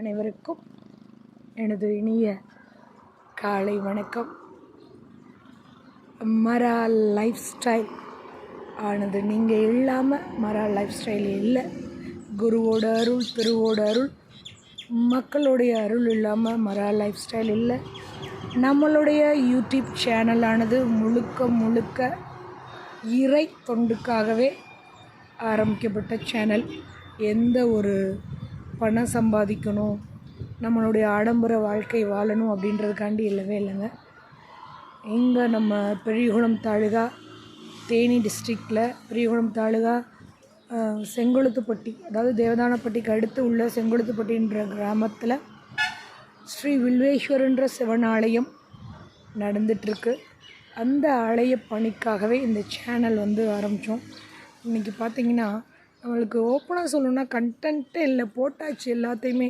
அனைவருக்கும் எனது இனிய காலை வணக்கம். மரா லைஃப் ஸ்டைல் ஆனது நீங்கள் இல்லாமல் மரா லைஃப் ஸ்டைல் இல்லை. குருவோட அருள் திருவோட அருள் மக்களுடைய அருள் இல்லாமல் மரா லைஃப் ஸ்டைல் இல்லை. நம்மளுடைய யூடியூப் சேனலானது முழுக்க முழுக்க இறை தொண்டுக்காகவே ஆரம்பிக்கப்பட்ட சேனல் எந்த ஒரு பணம் சம்பாதிக்கணும் நம்மளுடைய ஆடம்பர வாழ்க்கை வாழணும் அப்படின்றதுக்காண்டி இல்லவே இல்லைங்க. இங்கே நம்ம பெரியகுளம் தாலுகா தேனி டிஸ்ட்ரிக்டில் பெரியகுளம் தாலுகா செங்கொளுத்துப்பட்டி அதாவது தேவதானப்பட்டிக்கு அடுத்து உள்ள செங்கொளுத்துப்பட்டின்ற கிராமத்தில் ஸ்ரீ வில்வேஸ்வரன்ற சிவன் ஆலயம் நடந்துகிட்ருக்கு அந்த ஆலய பணிக்காகவே இந்த சேனல் வந்து ஆரம்பித்தோம் இன்றைக்கி பார்த்திங்கன்னா நம்மளுக்கு ஓப்பனாக சொல்லணும்னா கண்டென்ட்டே இல்லை போட்டாச்சு எல்லாத்தையுமே.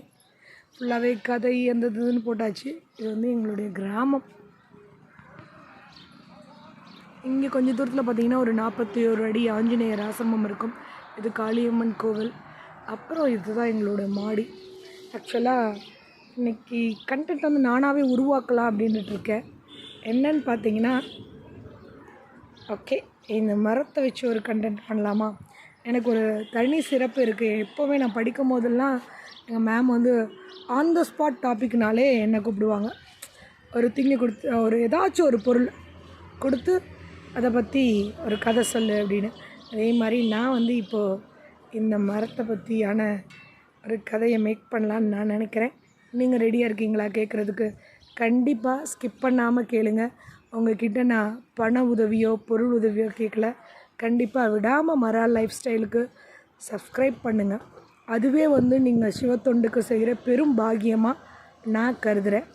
ஃபுல்லாகவே கதை அந்த இதுன்னு போட்டாச்சு. இது வந்து எங்களுடைய கிராமம். இங்கே கொஞ்சம் தூரத்தில் பார்த்தீங்கன்னா ஒரு நாற்பத்தி ஒரு அடி ஆஞ்சநேயர் ஆசிரமம் இருக்கும். இது காளியம்மன் கோவில். அப்புறம் இதுதான் எங்களோட மாடி. ஆக்சுவலாக இன்னைக்கு கண்டென்ட் வந்து நானாகவே உருவாக்கலாம் அப்படின்ட்டு இருக்கேன். என்னன்னு பார்த்தீங்கன்னா ஓகே இந்த மரத்தை வச்சு ஒரு கண்டென்ட் பண்ணலாமா? எனக்கு ஒரு தனி சிறப்பு இருக்குது எப்போவுமே நான் படிக்கும் போதெல்லாம் எங்கள் மேம் வந்து ஆன் த ஸ்பாட் டாப்பிக்னாலே என்னை கூப்பிடுவாங்க. ஒரு திங்கி கொடுத்து ஒரு ஏதாச்சும் ஒரு பொருள் கொடுத்து அதை பற்றி ஒரு கதை சொல்லு அப்படின்னு. அதே மாதிரி நான் வந்து இப்போது இந்த மரத்தை பற்றியான ஒரு கதையை மேக் பண்ணலான்னு நான் நினைக்கிறேன். நீங்கள் ரெடியாக இருக்கீங்களா கேட்குறதுக்கு கண்டிப்பாக ஸ்கிப் பண்ணாமல் கேளுங்க. உங்ககிட்ட நான் பண உதவியோ பொருள் உதவியோ கேட்கல கண்டிப்பாக விடாமல் மரா லைஃப் ஸ்டைலுக்கு சப்ஸ்கிரைப் பண்ணுங்கள் அதுவே வந்து நீங்கள் சிவத்தொண்டுக்கு செய்கிற பெரும் பாக்கியமாக நான் கருதுகிறேன்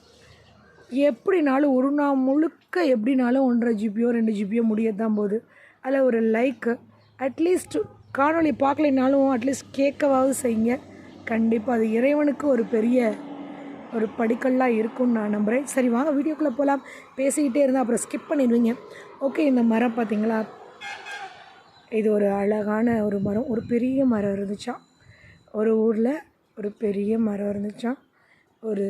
எப்படினாலும் ஒரு நாள் முழுக்க எப்படினாலும் ஒன்றரை ஜிபியோ ரெண்டு ஜிபியோ முடியத்தான் போகுது. அதில் ஒரு லைக்கு அட்லீஸ்ட் காணொளி பார்க்கலைனாலும் அட்லீஸ்ட் கேட்கவாவது செய்யுங்க. கண்டிப்பாக அது இறைவனுக்கு ஒரு பெரிய ஒரு படிக்கல்லாக இருக்கும்னு நான் நம்புகிறேன் சரி வாங்க வீடியோக்குள்ளே போகலாம் பேசிக்கிட்டே இருந்தால் அப்புறம் ஸ்கிப் பண்ணிடுவீங்க. ஓகே இந்த மரம் பார்த்தீங்களா? இது ஒரு அழகான ஒரு மரம். ஒரு பெரிய மரம் இருந்துச்சாம். ஒரு ஊரில் ஒரு பெரிய மரம் இருந்துச்சாம். ஒரு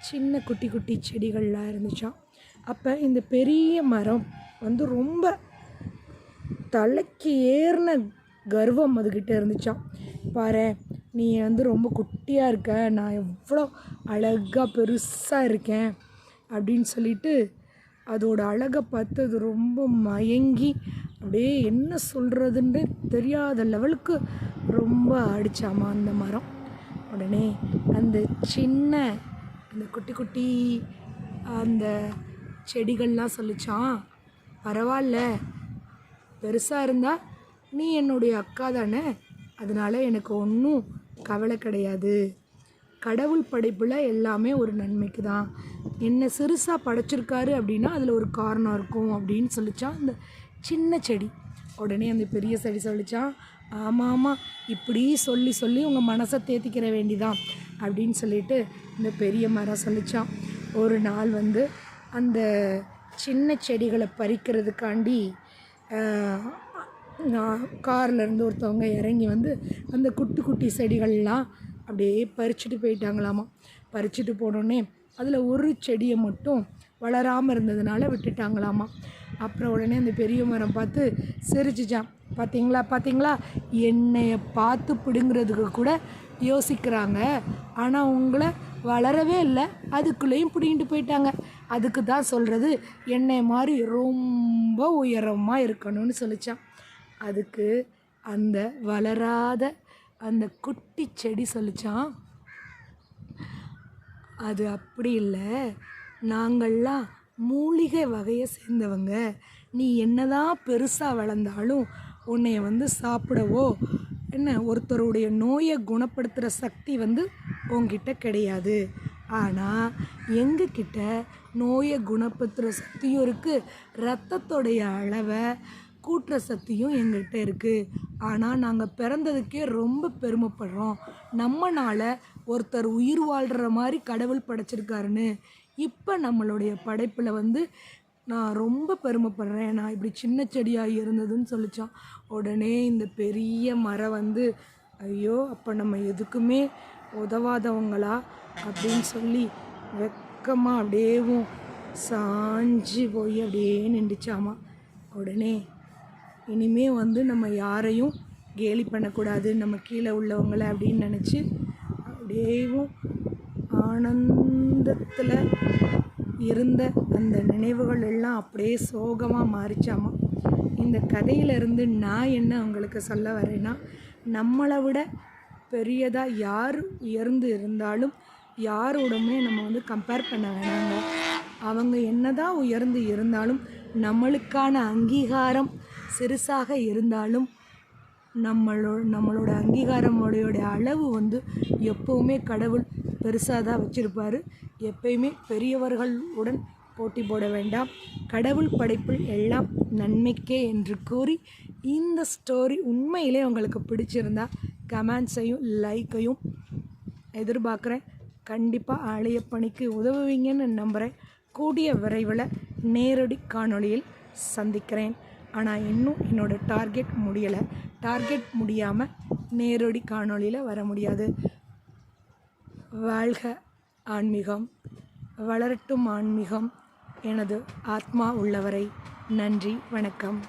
சின்ன குட்டி குட்டி செடிகள்லாம் இருந்துச்சாம். அப்போ இந்த பெரிய மரம் வந்து ரொம்ப தலைக்கு ஏறின கர்வம் அதுக்கிட்ட இருந்துச்சாம். பாரு நீ வந்து ரொம்ப குட்டியாக இருக்க. நான் எவ்வளோ அழகாக பெருசாக இருக்கேன் அப்படின்னு சொல்லிட்டு அதோட அழகை பார்த்து அது ரொம்ப மயங்கி அப்படியே என்ன சொல்கிறதுன்னு தெரியாத லெவலுக்கு ரொம்ப அடித்தாமா அந்த மரம். உடனே அந்த சின்ன அந்த குட்டி குட்டி அந்த செடிகள்லாம் சொல்லிச்சான் பரவாயில்ல பெருசாக இருந்தால் நீ என்னுடைய அக்கா தானே அதனால் எனக்கு ஒன்றும் கவலை கிடையாது. கடவுள் படைப்பில் எல்லாமே ஒரு நன்மைக்கு தான். என்னை சிறுசாக படைச்சிருக்காரு அப்படின்னா அதில் ஒரு காரணம் இருக்கும் அப்படின்னு சொல்லிச்சான் அந்த சின்ன செடி. உடனே அந்த பெரிய செடி சொல்லிச்சான் ஆமாம் ஆமாம் இப்படி சொல்லி சொல்லி உங்கள் மனசை தேத்திக்கிற வேண்டிதான் அப்படின்னு சொல்லிட்டு இந்த பெரிய மரம் சொல்லிச்சான் ஒரு நாள் வந்து அந்த சின்ன செடிகளை பறிக்கிறதுக்காண்டி கார்லேருந்து ஒருத்தவங்க இறங்கி வந்து அந்த குட்டி குட்டி செடிகள்லாம் அப்படியே பறிச்சுட்டு போயிட்டாங்களாமா. பறிச்சுட்டு போனோடனே அதில் ஒரு செடியை மட்டும் வளராமல் இருந்ததுனால விட்டுட்டாங்களாமா. அப்புறம் உடனே அந்த பெரிய மரம் பார்த்து சிரிச்சிச்சான் பார்த்தீங்களா பார்த்தீங்களா என்னையை பார்த்து பிடுங்கிறதுக்கு கூட யோசிக்கிறாங்க. ஆனால் உங்களை வளரவே இல்லை. அதுக்குள்ளேயும் பிடிங்கிட்டு போயிட்டாங்க. அதுக்கு தான் சொல்கிறது என்னை மாதிரி ரொம்ப உயரமாக இருக்கணும்னு சொல்லிச்சான். அதுக்கு அந்த வளராத அந்த குட்டி செடி சொல்லிச்சான். அது அப்படி இல்லை. நாங்கள்லாம் மூலிகை வகையை சேர்ந்தவங்க. நீ என்னதான் பெருசாக வளர்ந்தாலும் உன்னைய வந்து சாப்பிடவோ என்ன ஒருத்தருடைய நோயை குணப்படுத்துகிற சக்தி வந்து உங்ககிட்ட கிடையாது. ஆனால் எங்ககிட்ட நோயை குணப்படுத்துகிற சக்தியும் இருக்குது ரத்தத்தோடைய அளவை கூட்டுற சக்தியும் எங்கள்கிட்ட இருக்குது ஆனால் நாங்கள் பிறந்ததுக்கே ரொம்ப பெருமைப்படுறோம். நம்மனால் ஒருத்தர் உயிர் வாழ்கிற மாதிரி கடவுள் படைச்சிருக்காருன்னு இப்போ நம்மளுடைய படைப்பில் வந்து நான் ரொம்ப பெருமைப்படுறேன். நான் இப்படி சின்ன செடியாக இருந்ததுன்னு சொல்லிச்சான் உடனே இந்த பெரிய மரம் வந்து ஐயோ அப்போ நம்ம எதுக்குமே உதவாதவங்களா? அப்படின்னு சொல்லி வெக்கமாக அப்படியேவும் சாஞ்சு போய் அப்படியே நின்றுச்சாமா. உடனே இனிமே வந்து நம்ம யாரையும் கேலி பண்ணக்கூடாது. நம்ம கீழே உள்ளவங்களை அப்படின்னு நினச்சி அப்படியேவும் ஆனந்தத்தில் இருந்த அந்த நினைவுகள் எல்லாம் அப்படியே சோகமாக மாறிச்சாமா? இந்த கதையிலிருந்து நான் என்ன உங்களுக்கு சொல்ல வரேன்னா நம்மளை விட பெரியதாக யார் உயர்ந்து இருந்தாலும் யாரோடுமே நம்ம வந்து கம்பேர் பண்ண வேணாங்க. அவங்க என்னதான் உயர்ந்து இருந்தாலும் நம்மளுக்கான அங்கீகாரம் சிறுசாக இருந்தாலும் நம்மளோ நம்மளோட அங்கீகாரமோடைய அளவு வந்து எப்போவுமே கடவுள் பெருசாக தான் வச்சுருப்பாரு. எப்பயுமே பெரியவர்களுடன் போட்டி போட வேண்டாம். கடவுள் படைப்பில் எல்லாம் நன்மைக்கே என்று கூறி இந்த ஸ்டோரி உண்மையிலே உங்களுக்கு பிடிச்சிருந்தா கமெண்ட்ஸையும் லைக்கையும் எதிர்பார்க்குறேன். கண்டிப்பாக ஆலயப்பணிக்கு உதவுவீங்கன்னு நம்புகிறேன் கூடிய விரைவில் நேரடி காணொளியில் சந்திக்கிறேன். ஆனால் இன்னும் என்னோடய டார்கெட் முடியலை. டார்கெட் முடியாமல் நேரடி காணொளியில் வர முடியாது. வாழ்க ஆன்மீகம் வளரட்டும் ஆன்மீகம் எனது ஆத்மா உள்ளவரை நன்றி வணக்கம்.